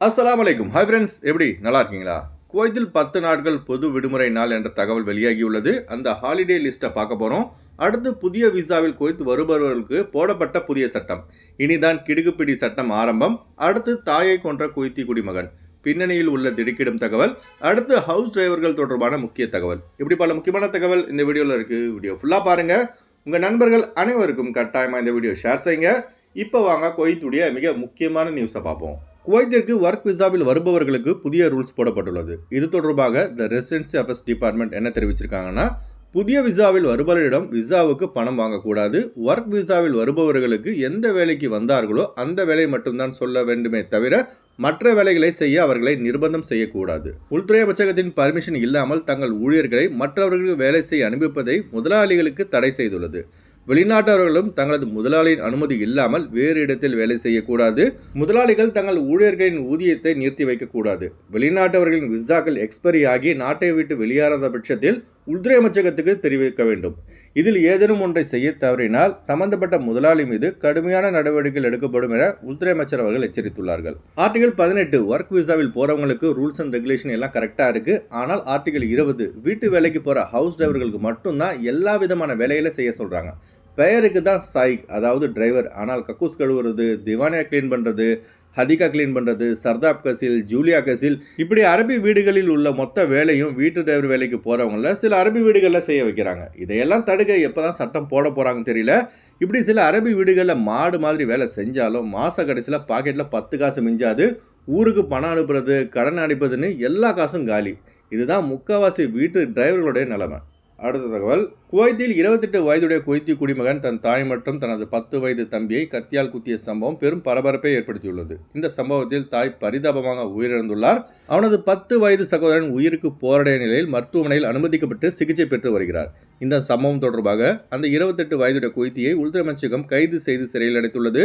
அஸ்லாம் வலைக்கும் hi friends எப்படி நல்லா இருக்கீங்களா குவைத்தில் பத்து நாட்கள் பொது விடுமுறை நாள் என்ற தகவல் வெளியாகியுள்ளது. அந்த ஹாலிடே லிஸ்ட்டை பார்க்க போகிறோம் அடுத்து புதிய விசாவில் குவைத் வருபவர்களுக்கு போடப்பட்ட புதிய சட்டம். இனிதான் கிடுகுப்பிடி சட்டம் ஆரம்பம். அடுத்து தாயை கொன்ற குவைத்தி குடிமகன். பின்னணியில் உள்ள திடுக்கிடும் தகவல். அடுத்து ஹவுஸ் டிரைவர்கள் தொடர்பான முக்கிய தகவல். இப்படி பல முக்கியமான தகவல் இந்த வீடியோவில் இருக்குது வீடியோ ஃபுல்லாக பாருங்கள் உங்கள் நண்பர்கள் அனைவருக்கும் கட்டாயமாக இந்த வீடியோ ஷேர் செய்யுங்க. இப்போ வாங்க குவைத்துடைய மிக முக்கியமான நியூஸை பார்ப்போம். குவைத்திற்கு ஒர்க் விசாவில் வருபவர்களுக்கு புதிய ரூல்ஸ் போடப்பட்டுள்ளது. இது தொடர்பாக த ரெசிடென்சி அஃபேர்ஸ் டிபார்ட்மெண்ட் என்ன தெரிவிச்சிருக்காங்கன்னா புதிய விசாவில் வருபவரிடம் விசாவுக்கு பணம் வாங்கக்கூடாது. ஒர்க் விசாவில் வருபவர்களுக்கு எந்த வேலைக்கு வந்தார்களோ அந்த வேலை மட்டும்தான் சொல்ல வேண்டுமே தவிர மற்ற வேலைகளை செய்ய அவர்களை நிர்பந்தம் செய்யக்கூடாது. உள்துறை அமைச்சகத்தின் பர்மிஷன் இல்லாமல் தங்கள் ஊழியர்களை மற்றவர்களுக்கு வேலை செய்ய அனுப்பிப்பதை முதலாளிகளுக்கு தடை செய்துள்ளது. வெளிநாட்டவர்களும் தங்களது முதலாளியின் அனுமதி இல்லாமல் வேறு இடத்தில் வேலை செய்யக்கூடாது. முதலாளிகள் தங்கள் ஊழியர்களின் ஊதியத்தை நிறுத்தி வைக்கக்கூடாது. வெளிநாட்டவர்களின் விசாக்கள் எக்ஸ்பைரி ஆகி நாட்டை விட்டு வெளியேறாத பட்சத்தில் உள்துறை அமைச்சகத்துக்கு தெரிவிக்க வேண்டும். இதில் ஏதேனும் ஒன்றை செய்ய தவறினால் சம்பந்தப்பட்ட முதலாளி மீது கடுமையான நடவடிக்கைகள் எடுக்கப்படும் என உள்துறை அமைச்சர் அவர்கள் எச்சரித்துள்ளார்கள். ஆர்டிகல் பதினெட்டு ஒர்க் விசாவில் போறவங்களுக்கு ரூல்ஸ் அண்ட் ரெகுலேஷன் எல்லாம் கரெக்டாக இருக்கு. ஆனால் ஆர்டிகல் இருபது வீட்டு வேலைக்கு போற ஹவுஸ் டிரைவர்களுக்கு மட்டும்தான் எல்லா விதமான வேலைகளை செய்ய சொல்றாங்க. பெயருக்கு தான் சைக் அதாவது டிரைவர் ஆனால் கக்கூஸ் கழுவுறது திவானியா க்ளீன் பண்ணுறது ஹதிகா க்ளீன் பண்ணுறது சர்தாப் கசில் ஜூலியா கசில் இப்படி அரபி வீடுகளில் உள்ள மொத்த வேலையும் வீட்டு டிரைவர் வேலைக்கு போகிறவங்கள சில அரபி வீடுகளில் செய்ய வைக்கிறாங்க. இதையெல்லாம் தடுக்க எப்போ தான் சட்டம் போட போகிறாங்கன்னு தெரியல. இப்படி சில அரபி வீடுகளில் மாடு மாதிரி வேலை செஞ்சாலும் மாத கடைசியில் பாக்கெட்டில் பத்து காசு மிஞ்சாது ஊருக்கு பணம் அனுப்புறது கடன் அனுப்புறதுன்னு எல்லா காசும் காலி. இதுதான் முக்கால்வாசி வீட்டு டிரைவர்களுடைய நிலைமை. அடுத்த தகவல். குவைத்தில் இருபத்தெட்டு வயதுடைய குவைத்தி குடிமகன் தன் தாய் மற்றும் தனது பத்து வயது தம்பியை கத்தியால் குத்திய சம்பவம் பெரும் பரபரப்பை ஏற்படுத்தியுள்ளது. இந்த சம்பவத்தில் தாய் பரிதாபமாக உயிரிழந்துள்ளார். அவனது பத்து வயது சகோதரன் உயிருக்கு போராடிய நிலையில் மருத்துவமனையில் அனுமதிக்கப்பட்டு சிகிச்சை பெற்று வருகிறார். இந்த சம்பவம் தொடர்பாக அந்த இருபத்தெட்டு வயதுடைய குவைத்தியை உள்துறை அமைச்சகம் கைது செய்து சிறையில் அடைத்துள்ளது.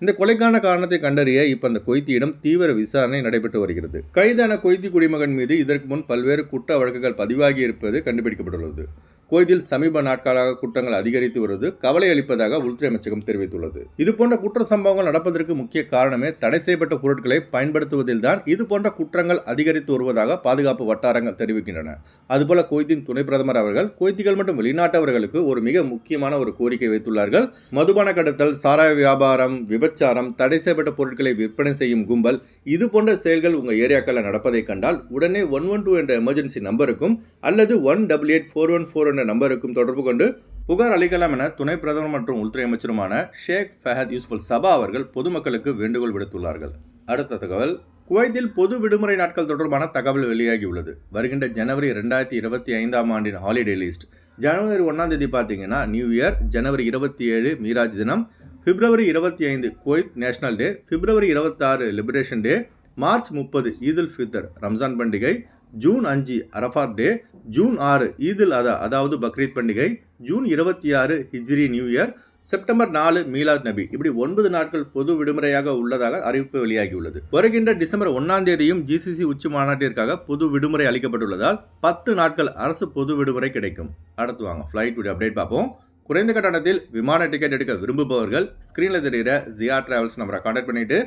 இந்த கொலைக்கான காரணத்தை கண்டறிய இப்ப அந்த கொய்த்தியிடம் தீவிர விசாரணை நடைபெற்று வருகிறது. கைதான கொய்த்தி குடிமகன் மீது இதற்கு முன் பல்வேறு குற்ற வழக்குகள் பதிவாகி இருப்பது கண்டுபிடிக்கப்பட்டுள்ளது. கோயிலில் சமீப நாட்களாக குற்றங்கள் அதிகரித்து வருவது கவலை அளிப்பதாக உள்துறை அமைச்சகம் தெரிவித்துள்ளது. இது போன்ற குற்ற சம்பவங்கள் நடப்பதற்கு முக்கிய காரணமே தடை செய்யப்பட்ட பொருட்களை பயன்படுத்துவதில்தான் இதுபோன்ற குற்றங்கள் அதிகரித்து வருவதாக பாதுகாப்பு வட்டாரங்கள் தெரிவிக்கின்றன. அதுபோல குவைத்தின் துணை பிரதமர் அவர்கள் குவைத்திகள் மற்றும் வெளிநாட்டவர்களுக்கு ஒரு மிக முக்கியமான ஒரு கோரிக்கை வைத்துள்ளார்கள். மதுபான கடத்தல் சாராய வியாபாரம் விபச்சாரம் தடை செய்யப்பட்ட பொருட்களை விற்பனை செய்யும் கும்பல் இது போன்ற செயல்கள் உங்கள் ஏரியாக்களில் நடப்பதை கண்டால் உடனே ஒன் ஒன் டூ என்ற எமர்ஜென்சி நம்பருக்கும் அல்லது one double eight four one four என்ற நம்பருக்கும் தொடர்பு கொண்டு புகார் அளிக்கலாம் என துணை பிரதமர் மற்றும் உள்துறை அமைச்சருமான ஷேக் ஃபஹத் யூஸ்ஃபுல் சபா அவர்கள் பொதுமக்களுக்கு வேண்டுகோள் விடுத்துள்ளார்கள். அடுத்த தகவல் குவைத்தில் பொது விடுமுறை நாட்கள் தொடர்பான தகவல் வெளியாகியுள்ளது வருகின்ற ஜனவரி ரெண்டாயிரத்தி இருபத்தி ஐந்தாம் ஆண்டின் ஹாலிடே லிஸ்ட் ஜனவரி ஒன்றாம் தேதி பார்த்தீங்கன்னா நியூ இயர் ஜனவரி இருபத்தி ஏழு மீராஜ் தினம். பிப்ரவரி இருபத்தி ஐந்து குவைத் நேஷனல் டே பிப்ரவரி இருபத்தாறு லிபரேஷன் டே மார்ச் முப்பது ஈதுல் ஃபித்தர் ரம்ஜான் பண்டிகை. ஜூன் அஞ்சு அரஃபாத் டே ஜூன் ஆறு ஈதுல் அதா அதாவது பக்ரீத் பண்டிகை ஜூன் இருபத்தி ஆறு ஹிஜ்ரி நியூ இயர் செப்டம்பர் நாலு மீலாத் நபி. இப்படி ஒன்பது நாட்கள் பொது விடுமுறையாக உள்ளதாக அறிவிப்பு வெளியாகியுள்ளது. வருகின்ற டிசம்பர் ஒன்னாம் தேதியும் ஜிசிசி உச்சி மாநாட்டிற்காக பொது விடுமுறை அளிக்கப்பட்டுள்ளதால் பத்து நாட்கள் அரசு பொது விடுமுறை கிடைக்கும். அடுத்து வாங்க ஃப்ளைட் அப்டேட் பார்ப்போம். குறைந்த கட்டணத்தில் விமான டிக்கெட் எடுக்க விரும்புபவர்கள் ஸ்க்ரீனில் தெரிகிற ஜியா டிராவல்ஸ் நம்பரை கான்டாக்ட் பண்ணிட்டு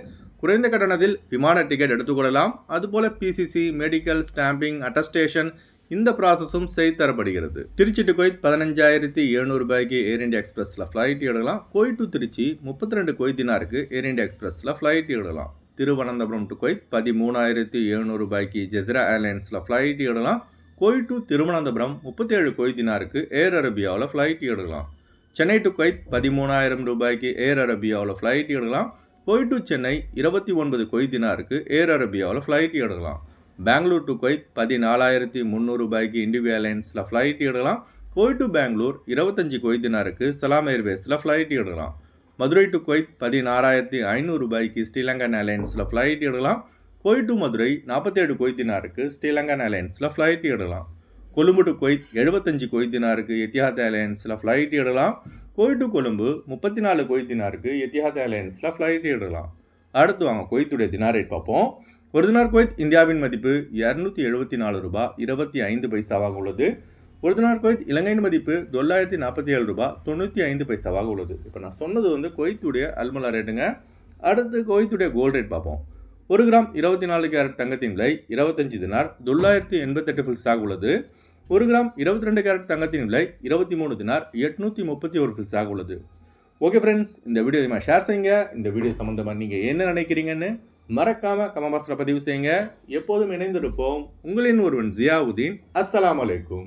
குறைந்த கட்டணத்தில் விமான டிக்கெட் எடுத்துக்கொள்ளலாம். அதுபோல பிசிசி மெடிக்கல் ஸ்டாம்பிங் அட்டஸ்டேஷன் இந்த ப்ராசஸும் செய்து தரப்படுகிறது. திருச்சி டு கோயத் பதினஞ்சாயிரத்தி எழுநூறு ரூபாய்க்கு ஏர் இண்டியா எக்ஸ்பிரஸில் ஃப்ளைட் எடுக்கலாம். கோய் டு திருச்சி முப்பத்தி ரெண்டு கொய்தினாருக்கு ஏர் இண்டியா எக்ஸ்பிரஸில் ஃப்ளைட் எடுக்கலாம். திருவனந்தபுரம் டு கொய்த் பதிமூணாயிரத்தி எழுநூறு ரூபாய்க்கு ஜெஸ்ரா ஏர்லைன்ஸில் ஃப்ளைட் எடுக்கலாம். கோய் டு திருவனந்தபுரம் முப்பத்தேழு கொய்தினாருக்கு ஏர் அரபியாவில் ஃப்ளைட் எடுக்கலாம். சென்னை டு கொய்த் பதிமூணாயிரம் ரூபாய்க்கு ஏர் அரபியாவில் ஃப்ளைட் எடுக்கலாம். கோய் டு சென்னை இருபத்தி ஒன்பது கொய்தினாருக்கு ஏர் அரேபியாவில் ஃப்ளைட் எடுக்கலாம். பெங்களூர் டு கொய்த் பதினாலாயிரத்தி முந்நூறு ரூபாய்க்கு இண்டிகோ ஏர்லைன்ஸில் ஃப்ளைட் எடுக்கலாம். கோய் டு பெங்களூர் இருபத்தஞ்சி கொய்தினாருக்கு சலாம் ஏர்வேஸில் ஃப்ளைட் எடுக்கலாம். மதுரை டு கொய்த் பதினாறாயிரத்தி ஐநூறு ரூபாய்க்கு ஸ்ரீலங்கன் ஏர்லைன்ஸில் ஃப்ளைட் எடுக்கலாம். கோய் டு மதுரை நாற்பத்தேழு கொய்தினாருக்கு ஸ்ரீலங்கன் ஏர்லைன்ஸில் ஃப்ளைட் எடுக்கலாம். கொழும்பு டு கொய்த் எழுபத்தஞ்சு கொய்தினாருக்கு எத்திஹாத் ஏர்லைன்ஸில் ஃப்ளைட் இடலாம் கோய் டு கொழும்பு முப்பத்தி நாலு கொய் தினாருக்கு எத்திஹாத் ஏர்லைன்ஸில் ஃப்ளைட் இடலாம் அடுத்து வாங்க கொய்த்துடைய தினார் ரேட் பார்ப்போம். ஒரு தினார் கொய்த் இந்தியாவின் மதிப்பு இரநூத்தி எழுபத்தி நாலு ரூபாய் இருபத்தி ஐந்து பைசாவாக உள்ளது. ஒரு தினார் கொய்த் இலங்கையின் மதிப்பு தொள்ளாயிரத்தி நாற்பத்தி ஏழு ரூபாய் தொண்ணூற்றி ஐந்து பைசாவாக உள்ளது. இப்போ நான் சொன்னது வந்து கொய்த்துடைய அல்மலா ரேட்டுங்க அடுத்து கொய்த்துடைய கோல்ட் ரேட் பார்ப்போம். ஒரு கிராம் இருபத்தி நாலு கேரட் தங்கத்தின் விலை இருபத்தஞ்சு தினார் தொள்ளாயிரத்தி எண்பத்தெட்டு ஃபில்ஸாக உள்ளது. ஒரு கிராம் இருபத்தி ரெண்டு கேரட் தங்கத்தின் விலை இருபத்தி மூணு தினார் எட்நூற்றி முப்பத்தி ஒரு பில்ஸாக உள்ளது. ஓகே ஃப்ரெண்ட்ஸ் இந்த வீடியோ அதிகமாக ஷேர் செய்யுங்க. இந்த வீடியோ சம்மந்தமாக நீங்கள் என்ன நினைக்கிறீங்கன்னு மறக்காமல் கமபாஸில் பதிவு செய்யுங்க. எப்போதும் இணைந்திருப்போம். உங்களின் ஒருவன் ஜியாவுதீன். அஸ்லாம் அலைக்கும்.